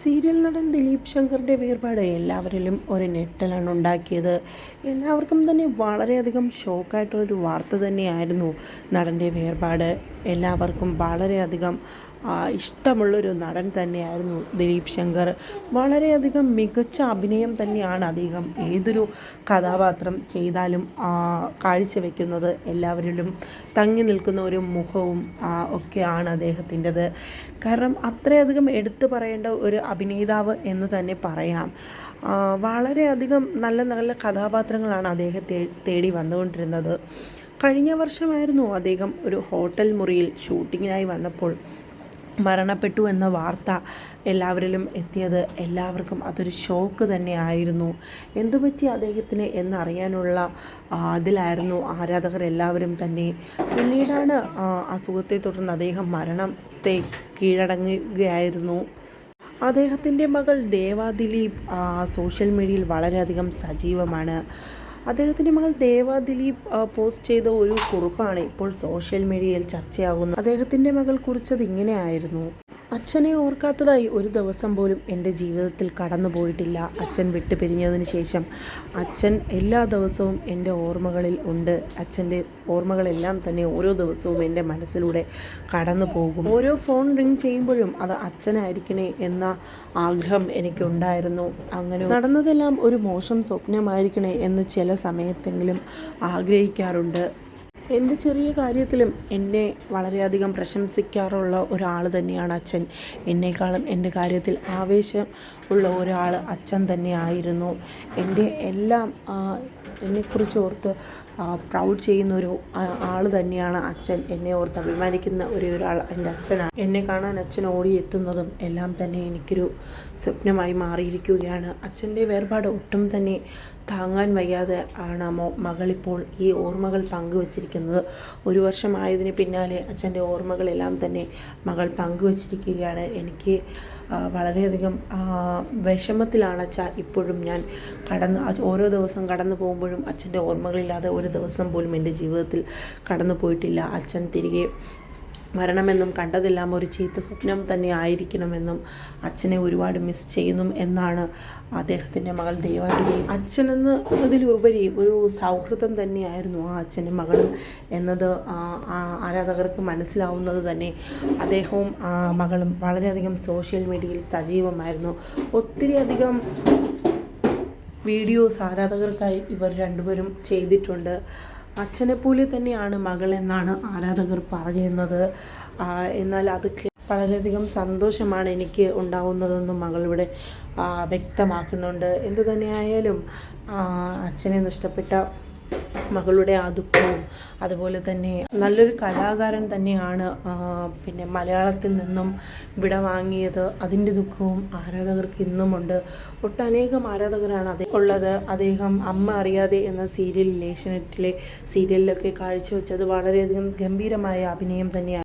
Serial നടൻ ദിലീപ് ശങ്കറിന്റെ വേർപാട് എല്ലാവരിലും ഒരു ഞെട്ടലാണ് ഉണ്ടാക്കിയത്. എല്ലാവർക്കും തന്നെ വളരെയധികം ഷോക്കായിട്ടുള്ളൊരു വാർത്ത തന്നെയായിരുന്നു നടന്റെ വേർപാട്. എല്ലാവർക്കും വളരെയധികം ഇഷ്ടമുള്ളൊരു നടൻ തന്നെയായിരുന്നു ദിലീപ് ശങ്കർ. വളരെയധികം മികച്ച അഭിനയം തന്നെയാണ് അദ്ദേഹം ഏതൊരു കഥാപാത്രം ചെയ്താലും കാഴ്ചവെക്കുന്നത് എല്ലാവരിലും തങ്ങി നിൽക്കുന്ന ഒരു മുഖവും ഒക്കെയാണ് അദ്ദേഹത്തിന്റെത്. കാരണം അത്രയധികം എടുത്തു പറയേണ്ട ഒരു അഭിനേതാവ് എന്ന് തന്നെ പറയാം. വളരെയധികം നല്ല നല്ല കഥാപാത്രങ്ങളാണ് അദ്ദേഹത്തെ തേടി വന്നുകൊണ്ടിരുന്നത്. കഴിഞ്ഞ വർഷമായിരുന്നു അദ്ദേഹം ഒരു ഹോട്ടൽ മുറിയിൽ ഷൂട്ടിങ്ങിനായി വന്നപ്പോൾ മരണപ്പെട്ടു എന്ന വാർത്ത എല്ലാവരിലും എത്തിയത് എല്ലാവർക്കും അതൊരു ഷോക്ക് തന്നെയായിരുന്നു. എന്തുപറ്റി അദ്ദേഹത്തിന് എന്നറിയാനുള്ള അതിലായിരുന്നു ആരാധകർ എല്ലാവരും തന്നെ. പിന്നീടാണ് അസുഖത്തെ തുടർന്ന് അദ്ദേഹം മരണത്തെ കീഴടങ്ങുകയായിരുന്നു. അദ്ദേഹത്തിന്റെ മകൾ ദേവാദിലീപ് സോഷ്യൽ മീഡിയയിൽ വളരെയധികം സജീവമാണ്. അദ്ദേഹത്തിന്റെ മകൾ ദേവാ ദിലീപ് പോസ്റ്റ് ചെയ്ത ഒരു കുറിപ്പാണ് ഇപ്പോൾ സോഷ്യൽ മീഡിയയിൽ ചർച്ചയാകുന്നത്. അദ്ദേഹത്തിന്റെ മകൾ കുറിച്ചത് ഇങ്ങനെയായിരുന്നു. അച്ഛനെ ഓർക്കാത്തതായി ഒരു ദിവസം പോലും എന്റെ ജീവിതത്തിൽ കടന്നു പോയിട്ടില്ല. അച്ഛൻ വിട്ടു പിരിഞ്ഞതിന് ശേഷം അച്ഛൻ എല്ലാ ദിവസവും എന്റെ ഓർമ്മകളിൽ ഉണ്ട്. അച്ഛന്റെ ഓർമ്മകളെല്ലാം തന്നെ ഓരോ ദിവസവും എന്റെ മനസ്സിലൂടെ കടന്നു പോകും. ഓരോ ഫോൺ റിങ് ചെയ്യുമ്പോഴും അത് അച്ഛനായിരിക്കണേ എന്ന ആഗ്രഹം എനിക്കുണ്ടായിരുന്നു. അങ്ങനെ നടന്നതെല്ലാം ഒരു മോശം സ്വപ്നമായിരിക്കണേ എന്ന് ചില സമയത്തെങ്കിലും ആഗ്രഹിക്കാറുണ്ട്. എന്ത് ചെറിയ കാര്യത്തിലും എന്നെ വളരെയധികം പ്രശംസിക്കാറുള്ള ഒരാൾ തന്നെയാണ് അച്ഛൻ. എന്നെക്കാളും എന്റെ കാര്യത്തിൽ ആവേശം ഉള്ള ഒരാൾ അച്ഛൻ തന്നെയായിരുന്നു എന്റെ എല്ലാം എന്നെക്കുറിച്ച് ഓർത്ത് പ്രൗഡ് ചെയ്യുന്ന ഒരു ആൾ തന്നെയാണ് അച്ഛൻ. എന്നെ ഓർത്ത് അഭിമാനിക്കുന്ന ഒരു ഒരാൾ എന്റെ അച്ഛനാണ്. എന്നെ കാണാൻ അച്ഛൻ ഓടിയെത്തുന്നതും എല്ലാം തന്നെ എനിക്കൊരു സ്വപ്നമായി മാറിയിരിക്കുകയാണ്. അച്ഛന്റെ വേർപാട് ഒട്ടും തന്നെ താങ്ങാൻ വയ്യാതെ ആണ് മകളിപ്പോൾ ഈ ഓർമ്മകൾ പങ്കുവച്ചിരിക്കുന്നത്. ഒരു വർഷമായതിന് പിന്നാലെ അച്ഛന്റെ ഓർമ്മകളെല്ലാം തന്നെ മകൾ പങ്കുവച്ചിരിക്കുകയാണ്. എനിക്ക് വളരെയധികം വിഷമത്തിലാണ് അച്ഛ ഇപ്പോഴും ഞാൻ കടന്ന് ഓരോ ദിവസം കടന്നു പോകുമ്പോഴും അച്ഛന്റെ ഓർമ്മകളില്ലാതെ ഒരു ദിവസം പോലും എന്റെ ജീവിതത്തിൽ കടന്നു പോയിട്ടില്ല. അച്ഛൻ തിരികെ വരണമെന്നും കണ്ടതെല്ലാം ഒരു ചീത്ത സ്വപ്നം തന്നെ ആയിരിക്കണമെന്നും അച്ഛനെ ഒരുപാട് മിസ് ചെയ്യുന്നു എന്നാണ് അദ്ദേഹത്തിന്റെ മകൾ ദേവാദിയെ അച്ഛനെന്ന് അതിലുപരി ഒരു സൗഹൃദം തന്നെയായിരുന്നു ആ അച്ഛനും മകളും എന്നത്. ആരാധകർക്ക് മനസ്സിലാവുന്നത് തന്നെ അദ്ദേഹവും മകളും വളരെയധികം സോഷ്യൽ മീഡിയയിൽ സജീവമായിരുന്നു. ഒത്തിരി അധികം വീഡിയോസ് ആരാധകർക്കായി ഇവർ രണ്ടുപേരും ചെയ്തിട്ടുണ്ട്. അച്ഛനെ പോലെ തന്നെയാണ് മകൾ എന്നാണ് ആരാധകർ പറയുന്നത്. എന്നാൽ അത് വളരെയധികം സന്തോഷമാണ് എനിക്ക് ഉണ്ടാവുന്നതെന്നും മകളിവിടെ വ്യക്തമാക്കുന്നുണ്ട്. എന്തു തന്നെയായാലും അച്ഛനെ നഷ്ടപ്പെട്ട മകളുടെ ആ അതുപോലെ തന്നെ നല്ലൊരു കലാകാരൻ തന്നെയാണ് പിന്നെ മലയാളത്തിൽ നിന്നും വിട വാങ്ങിയത്. അതിന്റെ ദുഃഖവും ആരാധകർക്ക് ഇന്നുമുണ്ട്. ഒട്ടനേകം ആരാധകരാണ് അതേ ഉള്ളത്. അദ്ദേഹം അമ്മ അറിയാതെ എന്ന സീരിയൽ ഏഷ്യനെറ്റിലെ സീരിയലിലൊക്കെ കാഴ്ചവെച്ചത് വളരെയധികം ഗംഭീരമായ അഭിനയം തന്നെയാണ്